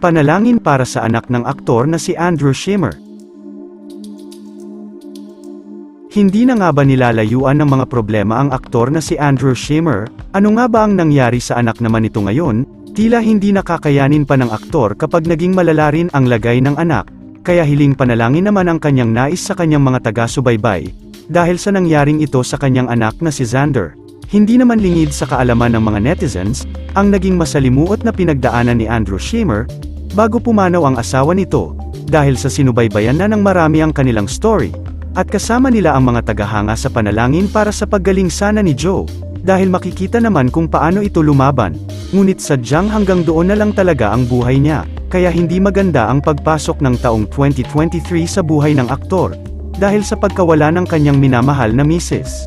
Panalangin para sa anak ng aktor na si Andrew Schimmer. Hindi na nga ba nilalayuan ng mga problema ang aktor na si Andrew Schimmer? Ano nga ba ang nangyari sa anak naman ito ngayon? Tila hindi nakakayanin pa ng aktor kapag naging malala rin ang lagay ng anak, kaya hiling panalangin naman ang kanyang nais sa kanyang mga taga-subaybay, dahil sa nangyaring ito sa kanyang anak na si Xander. Hindi naman lingid sa kaalaman ng mga netizens, ang naging masalimuot na pinagdaanan ni Andrew Schimmer, bago pumanaw ang asawa nito, dahil sa sinubaybayan na ng marami ang kanilang story, at kasama nila ang mga tagahanga sa panalangin para sa paggaling sana ni Joe, dahil makikita naman kung paano ito lumaban, ngunit sadyang hanggang doon na lang talaga ang buhay niya, kaya hindi maganda ang pagpasok ng taong 2023 sa buhay ng aktor, dahil sa pagkawala ng kanyang minamahal na misis.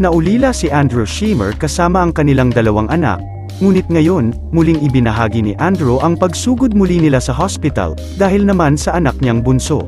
Naulila si Andrew Schimmer kasama ang kanilang dalawang anak, ngunit ngayon, muling ibinahagi ni Andrew ang pagsugod muli nila sa hospital, dahil naman sa anak niyang bunso.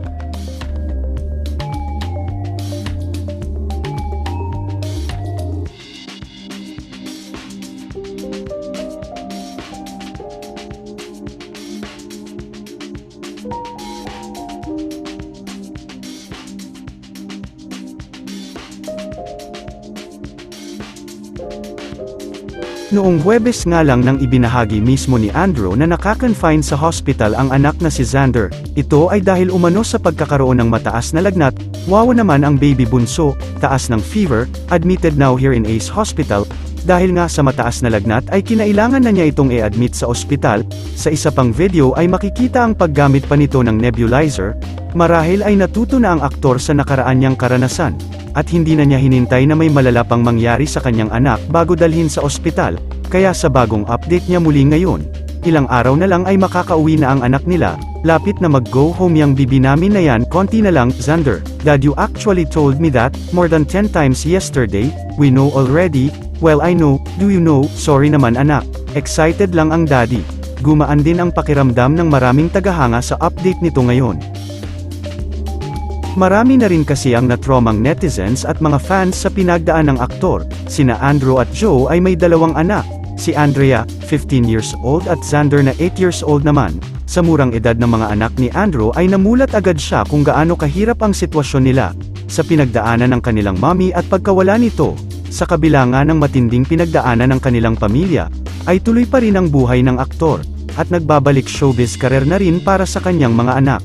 Noong Huwebes nga lang nang ibinahagi mismo ni Andrew na nakakonfine sa hospital ang anak na si Xander, ito ay dahil umano sa pagkakaroon ng mataas na lagnat, wawa naman ang baby bunso, taas ng fever, admitted now here in Ace Hospital, dahil nga sa mataas na lagnat ay kinailangan na niya itong i-admit sa ospital, sa isa pang video ay makikita ang paggamit pa nito ng nebulizer, marahil ay natuto na ang aktor sa nakaraan niyang karanasan, at hindi na niya hinintay na may malala pang mangyari sa kanyang anak bago dalhin sa ospital, kaya sa bagong update niya muli ngayon, ilang araw na lang ay makakauwi na ang anak nila, lapit na mag-go home yang bibi namin na yan konti na lang, Xander, Dad you actually told me that, more than 10 times yesterday, we know already, well I know, do you know, sorry naman anak, excited lang ang daddy. Gumaan din ang pakiramdam ng maraming tagahanga sa update nito ngayon. Marami na rin kasi ang natromang netizens at mga fans sa pinagdaan ng aktor, sina Andrew at Joe ay may dalawang anak, si Andrea, 15 years old at Xander na 8 years old naman. Sa murang edad ng mga anak ni Andrew ay namulat agad siya kung gaano kahirap ang sitwasyon nila, sa pinagdaanan ng kanilang mami at pagkawala nito, sa kabila nga ng matinding pinagdaanan ng kanilang pamilya, ay tuloy pa rin ang buhay ng aktor, at nagbabalik showbiz career na rin para sa kanyang mga anak.